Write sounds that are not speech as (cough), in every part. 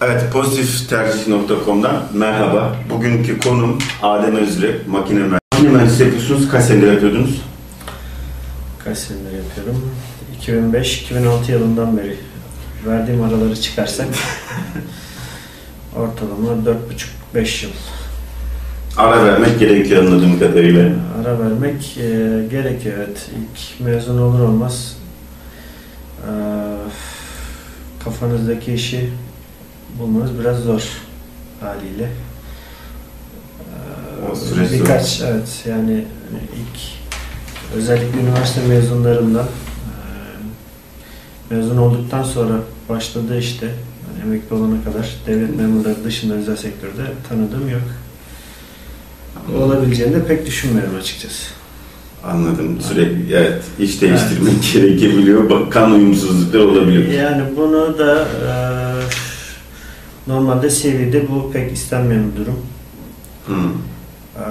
Evet, pozitiftercih.com'dan merhaba. Bugünkü konum Adem Özürek, makine mühendisi. Makine mühendisi yapıyorsunuz, kaç senedir yapıyordunuz? Kaç senedir yapıyorum? 2005-2006 yılından beri verdiğim araları çıkarsak (laughs) ortalama 4,5-5 yıl. Ara vermek gerekiyor anladığım kadarıyla. Ara vermek e, gerekiyor evet. İlk mezun olur olmaz e, kafanızdaki işi bulmanız biraz zor haliyle. E, O süreç zor. birkaç evet yani ilk özellikle üniversite mezunlarından e, mezun olduktan sonra başladığı işte yani emekli olana kadar devlet memurları dışında özel sektörde tanıdığım yok. Olabileceğini de pek düşünmüyorum açıkçası. Anladım. Sürekli evet, iş değiştirmek gerekebiliyor. Bak, kan uyumsuzluklar olabiliyor. Yani bunu da e, normalde CV'de bu pek istenmeyen bir durum. Hı. E,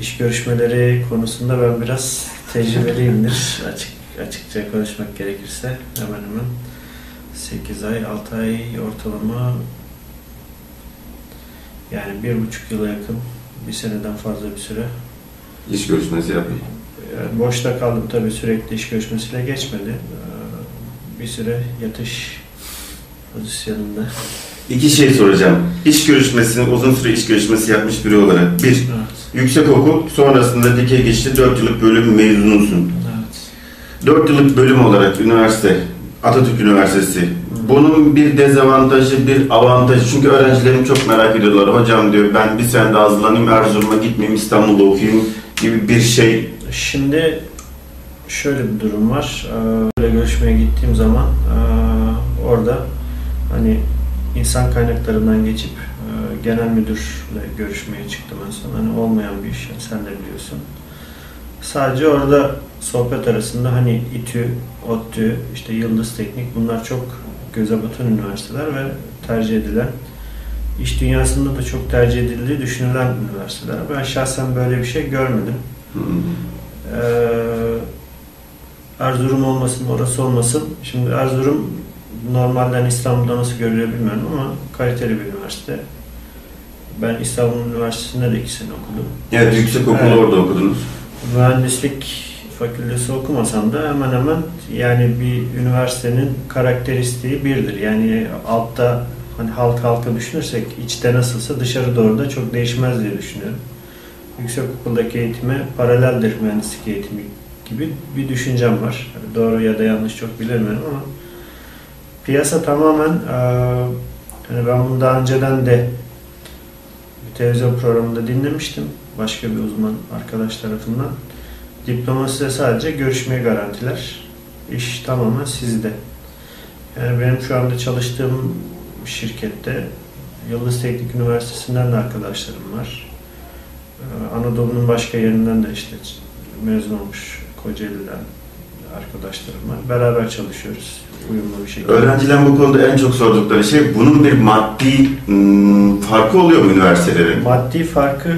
iş görüşmeleri konusunda ben biraz tecrübeliyimdir (laughs) açık açıkça konuşmak gerekirse hemen hemen 8 ay 6 ay ortalama yani bir buçuk yıla yakın bir seneden fazla bir süre İş görüşmesi yapın. Yani boşta kaldım tabii sürekli iş görüşmesiyle geçmedi. Ee, Bir süre yatış pozisyonunda. İki şey soracağım. İş görüşmesini, uzun süre iş görüşmesi yapmış biri olarak. Bir, Evet. yüksek okul, sonrasında dikey geçti 4 yıllık bölüm mezunusun. evet. 4 yıllık bölüm olarak üniversite, Atatürk Üniversitesi. Bunun bir dezavantajı, bir avantajı. Çünkü öğrencilerim çok merak ediyorlar. Hocam diyor ben bir sene daha hazırlanayım, Erzurum'a gitmeyeyim, İstanbul'da okuyayım gibi bir şey. Şimdi şöyle bir durum var. Ee, Böyle görüşmeye gittiğim zaman ee, orada hani insan kaynaklarından geçip ee, genel müdürle görüşmeye çıktım en son. Hani olmayan bir iş, yani sen de biliyorsun. Sadece orada sohbet arasında hani İTÜ, ODTÜ, işte Yıldız Teknik bunlar çok göze batan üniversiteler ve tercih edilen iş dünyasında da çok tercih edildiği düşünülen üniversiteler. Ben şahsen böyle bir şey görmedim. Hmm. Ee, Erzurum olmasın, orası olmasın. Şimdi Erzurum normalden İstanbul'da nasıl görülüyor bilmiyorum ama kaliteli bir üniversite. Ben İstanbul Üniversitesi'nde de iki sene okudum. Evet, yüksek okulu Evet. orada okudunuz. Mühendislik fakültesi okumasam da hemen hemen yani bir üniversitenin karakteristiği birdir. Yani altta hani halk halka düşünürsek içte nasılsa dışarı doğru da çok değişmez diye düşünüyorum. Yüksek okuldaki eğitime paraleldir mühendislik eğitimi gibi bir düşüncem var. Doğru ya da yanlış çok bilemiyorum ama piyasa tamamen eee, hani ben bunu daha önceden de bir televizyon programında dinlemiştim. Başka bir uzman arkadaş tarafından. Diploma size sadece görüşmeyi garantiler. İş tamamen sizde. Yani benim şu anda çalıştığım şirkette Yıldız Teknik Üniversitesi'nden de arkadaşlarım var. Ee, Anadolu'nun başka yerinden de işte mezun olmuş Kocaeli'den arkadaşlarım var. Beraber çalışıyoruz uyumlu bir şekilde. Öğrencilerin bu konuda en çok sordukları şey bunun bir maddi hmm, farkı oluyor mu üniversitelerin? Maddi farkı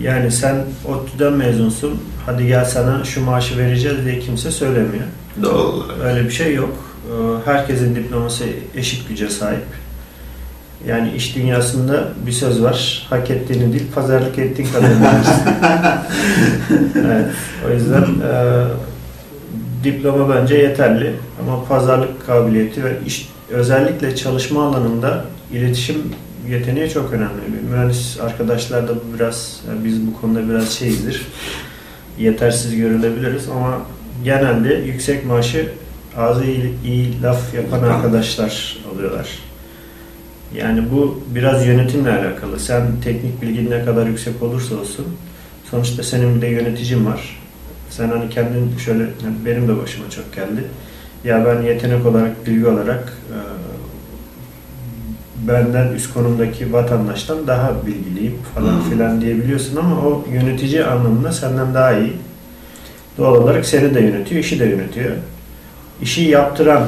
yani sen ODTÜ'den mezunsun hadi gel sana şu maaşı vereceğiz diye kimse söylemiyor. Doğal olarak. Öyle bir şey yok. Ee, Herkesin diploması eşit güce sahip. Yani iş dünyasında bir söz var. Hak ettiğini değil, pazarlık ettiğin kadar (laughs) evet, o yüzden e, (laughs) diploma bence yeterli. Ama pazarlık kabiliyeti ve iş, özellikle çalışma alanında iletişim yeteneği çok önemli. Mühendis arkadaşlar da biraz, yani biz bu konuda biraz şeyizdir. Yetersiz görülebiliriz ama genelde yüksek maaşı ağzı iyi, iyi laf yapan arkadaşlar oluyorlar. Yani bu biraz yönetimle alakalı. Sen teknik bilgin ne kadar yüksek olursa olsun sonuçta senin bir de yöneticin var. Sen hani kendin şöyle yani benim de başıma çok geldi. Ya ben yetenek olarak, bilgi olarak e, benden üst konumdaki vatandaştan daha bilgiliyim falan Hmm. filan diyebiliyorsun ama o yönetici anlamında senden daha iyi. Doğal olarak seni de yönetiyor, işi de yönetiyor. İşi yaptıran,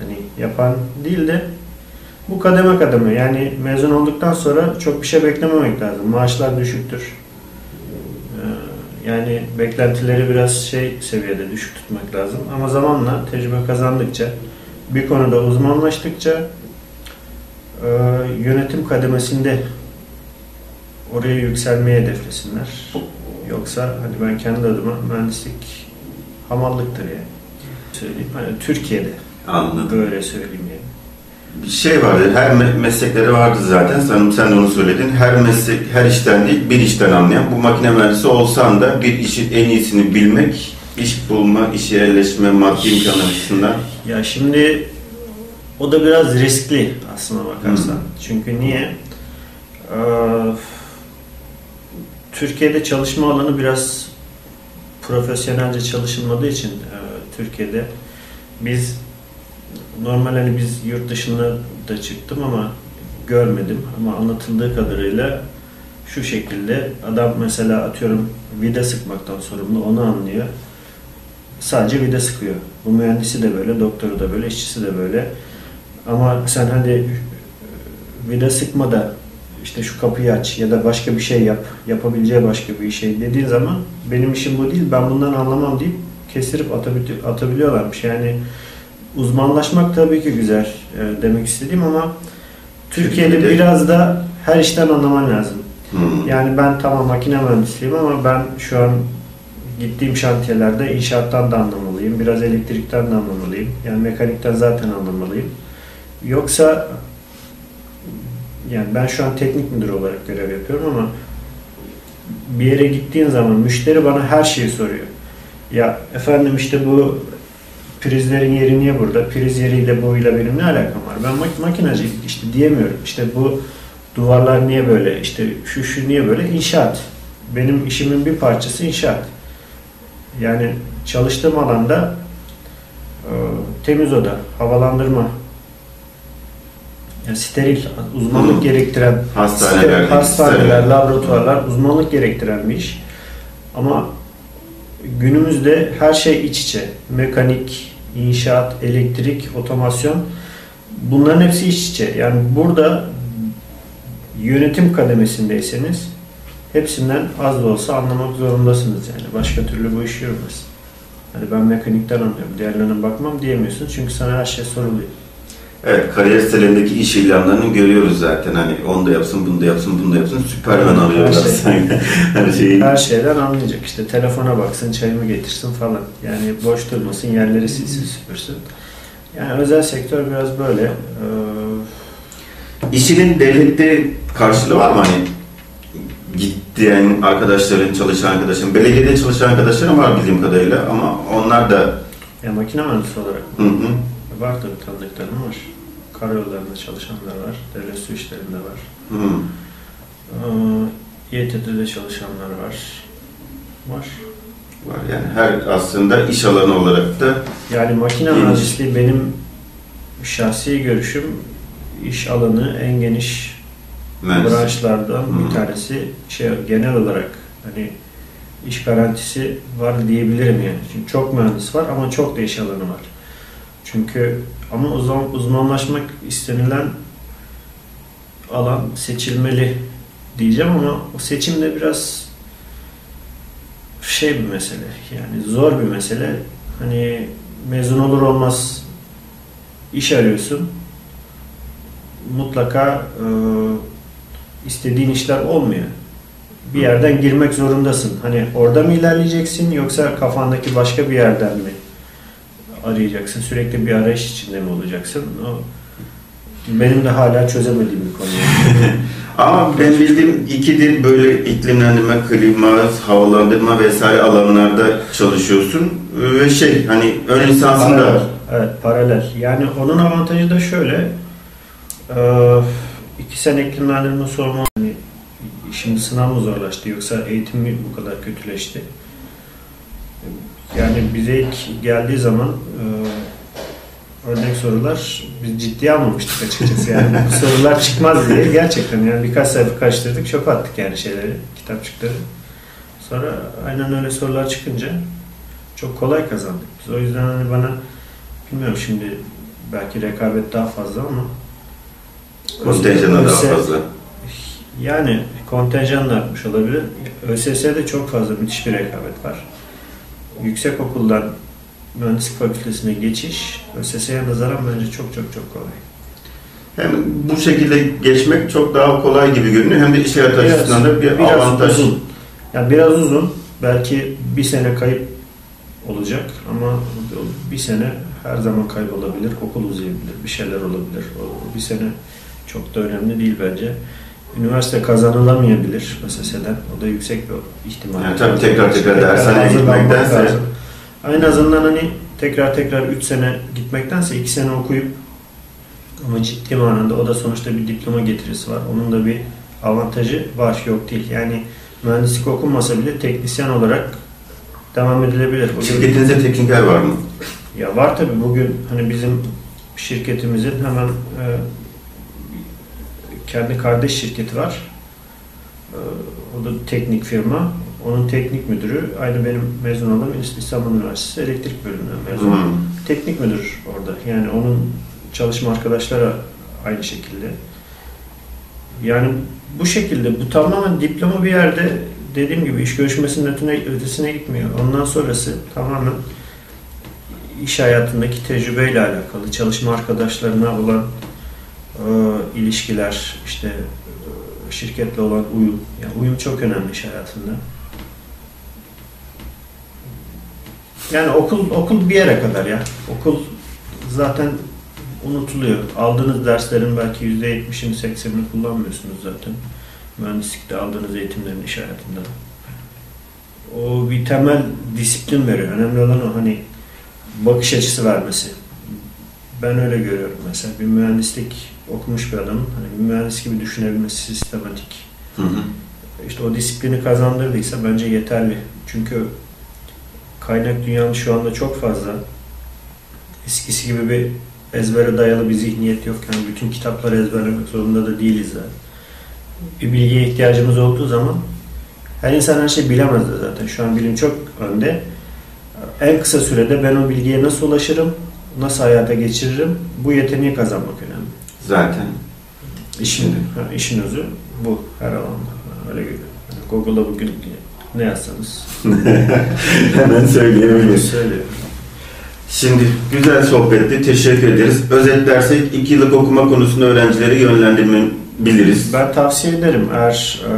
hani yapan değil de bu kademe kademe. Yani mezun olduktan sonra çok bir şey beklememek lazım. Maaşlar düşüktür. Yani beklentileri biraz şey seviyede düşük tutmak lazım. Ama zamanla tecrübe kazandıkça, bir konuda uzmanlaştıkça e, yönetim kademesinde oraya yükselmeye hedeflesinler. Yoksa hani ben kendi adıma mühendislik hamallıktır yani. Söyleyeyim. Hani Türkiye'de Anladım. böyle söyleyeyim yani. Şey vardı, her me- meslekleri vardı zaten, sanırım sen de onu söyledin. Her meslek, her işten değil, bir işten anlayan. Bu makine mühendisi olsan da bir işin en iyisini bilmek, iş bulma, işe yerleşme, maddi imkanlar açısından. Ya şimdi o da biraz riskli aslına bakarsan. Çünkü niye? Ee, Türkiye'de çalışma alanı biraz profesyonelce çalışılmadığı için e, Türkiye'de biz normal hani biz yurt dışına da çıktım ama görmedim ama anlatıldığı kadarıyla şu şekilde adam mesela atıyorum vida sıkmaktan sorumlu onu anlıyor. Sadece vida sıkıyor. Bu mühendisi de böyle, doktoru da böyle, işçisi de böyle. Ama sen hadi vida sıkma da işte şu kapıyı aç ya da başka bir şey yap, yapabileceği başka bir şey dediğin zaman benim işim bu değil, ben bundan anlamam deyip kestirip atabili- atabiliyorlarmış. Yani uzmanlaşmak tabii ki güzel e, demek istediğim ama Türkiye'de Türkiye'de- biraz da her işten anlaman lazım. Hmm. Yani ben tamam makine mühendisiyim ama ben şu an gittiğim şantiyelerde inşaattan da anlamalıyım. Biraz elektrikten de anlamalıyım. Yani mekanikten zaten anlamalıyım. Yoksa yani ben şu an teknik müdür olarak görev yapıyorum ama bir yere gittiğin zaman müşteri bana her şeyi soruyor. Ya efendim işte bu prizlerin yeri niye burada? Priz yeriyle boyuyla benim ne alakam var? Ben mak- makinacıyım işte diyemiyorum. İşte bu duvarlar niye böyle? İşte şu şu niye böyle? İnşaat. Benim işimin bir parçası inşaat. Yani çalıştığım alanda e, temiz oda, havalandırma, yani steril, uzmanlık Hı. (clears throat) gerektiren Hastaneler, steril- hastaneler, laboratuvarlar, uzmanlık gerektiren bir iş. Ama günümüzde her şey iç içe. Mekanik, inşaat, elektrik, otomasyon bunların hepsi iç içe. Yani burada yönetim kademesindeyseniz hepsinden az da olsa anlamak zorundasınız yani. Başka türlü bu iş yürümez. Hani ben mekanikten anlıyorum, diğerlerine bakmam diyemiyorsun çünkü sana her şey soruluyor. Evet, kariyer sitelerindeki iş ilanlarını görüyoruz zaten. Hani onu da yapsın, bunu da yapsın, bunu da yapsın. Süpermen arıyorlar şey. sanki. (laughs) Her şeyi. Her şeyden anlayacak işte telefona baksın, çayımı getirsin falan. Yani boş durmasın, yerleri silsin, süpürsün. Yani özel sektör biraz böyle. Ee, İşinin devlette karşılığı var mı hani? Gittiğin arkadaşların, çalışan arkadaşların, belediyede çalışan arkadaşlarım var bildiğim kadarıyla ama onlar da ya makine mühendisi olarak hı hı, var tabii tanıdıklarım var. Karayollarında çalışanlar var, devlet su işlerinde var. hı. Ee, YTT'de çalışanlar var. Var. var yani her aslında iş alanı olarak da Yani makine Geniş. mühendisliği benim şahsi görüşüm iş alanı en geniş mühendis. branşlardan Hı. bir tanesi şey genel olarak hani iş garantisi var diyebilirim yani. Çünkü çok mühendis var ama çok da iş alanı var. Çünkü ama uzman, uzmanlaşmak istenilen alan seçilmeli diyeceğim ama o seçim de biraz şey bir mesele. Yani zor bir mesele. Hani mezun olur olmaz iş arıyorsun. Mutlaka e, istediğin işler olmuyor. Bir yerden girmek zorundasın. Hani orada mı ilerleyeceksin yoksa kafandaki başka bir yerden mi arayacaksın? Sürekli bir arayış içinde mi olacaksın? O benim de hala çözemediğim bir konu. (laughs) Ama ben bildiğim ikidir böyle iklimlendirme, klima, havalandırma vesaire alanlarda çalışıyorsun ve şey hani ön lisansın da Evet, paralel. Yani onun avantajı da şöyle. Eee iki sene iklimlendirme sorma hani şimdi sınav mı zorlaştı yoksa eğitim mi bu kadar kötüleşti? Yani bize ilk geldiği zaman eee, örnek sorular biz ciddiye almamıştık açıkçası yani bu (laughs) sorular çıkmaz diye gerçekten yani birkaç sayfa karıştırdık çöp attık yani şeyleri kitapçıkları. Sonra aynen öyle sorular çıkınca çok kolay kazandık. Biz o yüzden hani bana bilmiyorum şimdi belki rekabet daha fazla ama kontenjanı daha ÖSS fazla. Yani kontenjan da artmış olabilir. ÖSS'de çok fazla müthiş bir rekabet var. Yüksek okuldan mühendislik fakültesine geçiş ÖSS'ye nazaran bence çok çok çok kolay. Hem bu şekilde geçmek çok daha kolay gibi görünüyor hem de iş hayatı Biraz- açısından da bir biraz avantaj. uzun. Yani biraz uzun. Belki bir sene kayıp olacak ama bir sene her zaman kaybolabilir. Okul uzayabilir. Bir şeyler olabilir. O bir sene çok da önemli değil bence. Üniversite kazanılamayabilir MSS'den. O da yüksek bir ihtimal. Yani tabii tekrar tekrar dershaneye hazırlanmak gitmektense- lazım. En azından hani tekrar tekrar 3 sene gitmektense 2 sene okuyup ama ciddi manada o da sonuçta bir diploma getirisi var. Onun da bir avantajı var yok değil. Yani mühendislik okunmasa bile teknisyen olarak devam edilebilir. Bugün- Şirketinizde tekniker var mı? ya var tabi bugün hani bizim şirketimizin hemen e, kendi kardeş şirketi var. E, o da teknik firma. Onun teknik müdürü aynı benim mezun olduğum İstanbul Üniversitesi elektrik bölümünden mezun. Hmm. Teknik müdür orada. Yani onun çalışma arkadaşları aynı şekilde. Yani bu şekilde bu tamamen diploma bir yerde dediğim gibi iş görüşmesinin ötüne, ötesine gitmiyor. Ondan sonrası tamamen iş hayatındaki tecrübeyle alakalı, çalışma arkadaşlarına olan ilişkiler, işte e, şirketle olan uyum. Yani uyum çok önemli iş hayatında. Yani okul okul bir yere kadar ya. Okul zaten unutuluyor. Aldığınız derslerin belki %70'ini 80'ini kullanmıyorsunuz zaten. Mühendislikte aldığınız eğitimlerin iş hayatında. O bir temel disiplin veriyor. Önemli olan o hani bakış açısı vermesi. Ben öyle görüyorum mesela. Bir mühendislik okumuş bir adamın hani bir mühendis gibi düşünebilmesi sistematik. Hı hı. İşte o disiplini kazandırdıysa bence yeterli. Çünkü kaynak dünyanın şu anda çok fazla. Eskisi gibi bir ezbere dayalı bir zihniyet yok. Yani bütün kitapları ezberlemek zorunda da değiliz zaten. Bir bilgiye ihtiyacımız olduğu zaman her insan her şeyi bilemez de zaten. Şu an bilim çok önde. En kısa sürede ben o bilgiye nasıl ulaşırım, nasıl hayata geçiririm, bu yeteneği kazanmak önemli. Zaten. İşin, ha, işin özü bu her alanda. Öyle görüyorum. Yani Google'a bugün ne yazsanız (laughs) Hemen söyleyebiliriz. söylüyor. Şimdi güzel sohbetti. Teşekkür ederiz. Özetlersek 2 yıllık okuma konusunda öğrencileri yönlendirmebiliriz. Ben tavsiye ederim eğer e,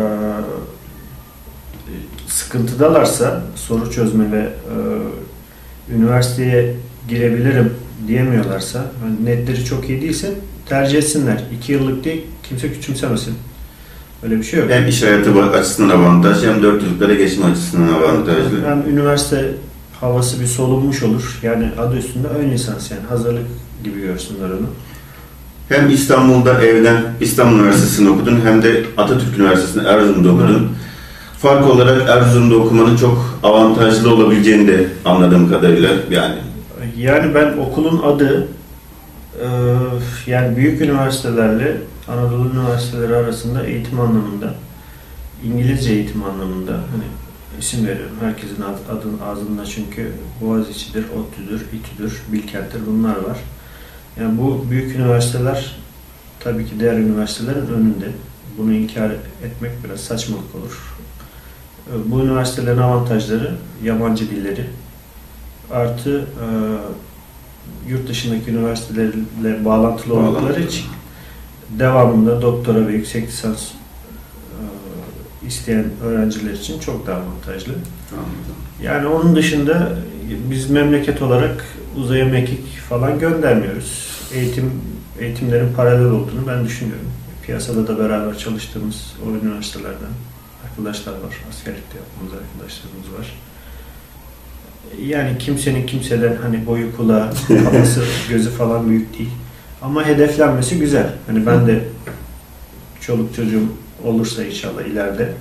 sıkıntıdalarsa soru çözme ve e, üniversiteye girebilirim diyemiyorlarsa yani netleri çok iyi değilse tercih etsinler. 2 yıllık değil kimse küçümsemesin. Öyle bir şey yok. Hem iş hayatı açısından avantaj hem 4 yıllıklara geçme açısından avantajlı. Hem üniversite havası bir solunmuş olur. Yani adı üstünde ön lisans yani hazırlık gibi görsünler onu. Hem İstanbul'da evden İstanbul Üniversitesi'nde okudun hem de Atatürk Üniversitesi'nde Erzurum'da okudun. Fark olarak Erzurum'da okumanın çok avantajlı olabileceğini de anladığım kadarıyla yani. Yani ben okulun adı e, yani büyük üniversitelerle Anadolu üniversiteleri arasında eğitim anlamında İngilizce eğitim anlamında hani isim veriyorum. Herkesin ad- adın ağzında çünkü Boğaziçi'dir, ODTÜ'dür, İTÜ'dür, Bilkent'tir bunlar var. Yani bu büyük üniversiteler tabii ki diğer üniversitelerin önünde. Bunu inkar etmek biraz saçmalık olur. E, Bu üniversitelerin avantajları yabancı dilleri artı e, yurt dışındaki üniversitelerle bağlantılı oldukları için devamında doktora ve yüksek lisans e, isteyen öğrenciler için çok daha avantajlı. Yani onun dışında biz memleket olarak uzaya mekik falan göndermiyoruz. Eğitim eğitimlerin paralel olduğunu ben düşünüyorum. Piyasada da beraber çalıştığımız o üniversitelerden arkadaşlar var. Askerlikte yaptığımız arkadaşlarımız var. Yani kimsenin kimseden hani boyu kulağı, kafası, (laughs) gözü falan büyük değil. Ama hedeflenmesi güzel. Hani ben de çoluk çocuğum olursa inşallah ileride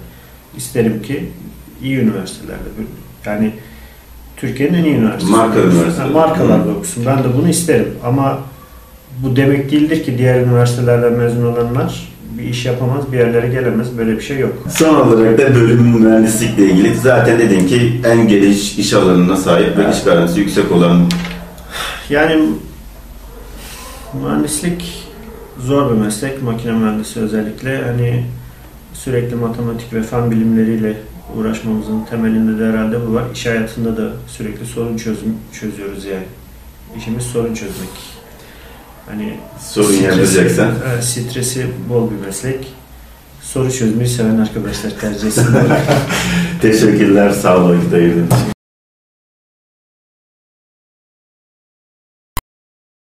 isterim ki iyi üniversitelerde yani Türkiye'nin en iyi üniversitesi. Marka üniversiteleri. Ha, Markalarda okusun. Ben de bunu isterim. Ama bu demek değildir ki diğer üniversitelerden mezun olanlar bir iş yapamaz, bir yerlere gelemez. Böyle bir şey yok. Son olarak da bölümün mühendislikle ilgili zaten dedim ki en geniş iş alanına sahip ve iş garantisi yüksek olan Yani mühendislik zor bir meslek. Makine mühendisi özellikle. Hani sürekli matematik ve fen bilimleriyle uğraşmamızın temelinde de herhalde bu var. İş hayatında da sürekli sorun çözüm çözüyoruz yani. İşimiz sorun çözmek. Hani Sorun yaratacaksan. Evet, stresi bol bir meslek. Soru çözmeyi seven arkadaşlar tercih etsinler. (laughs) Teşekkürler. Sağ olun. için.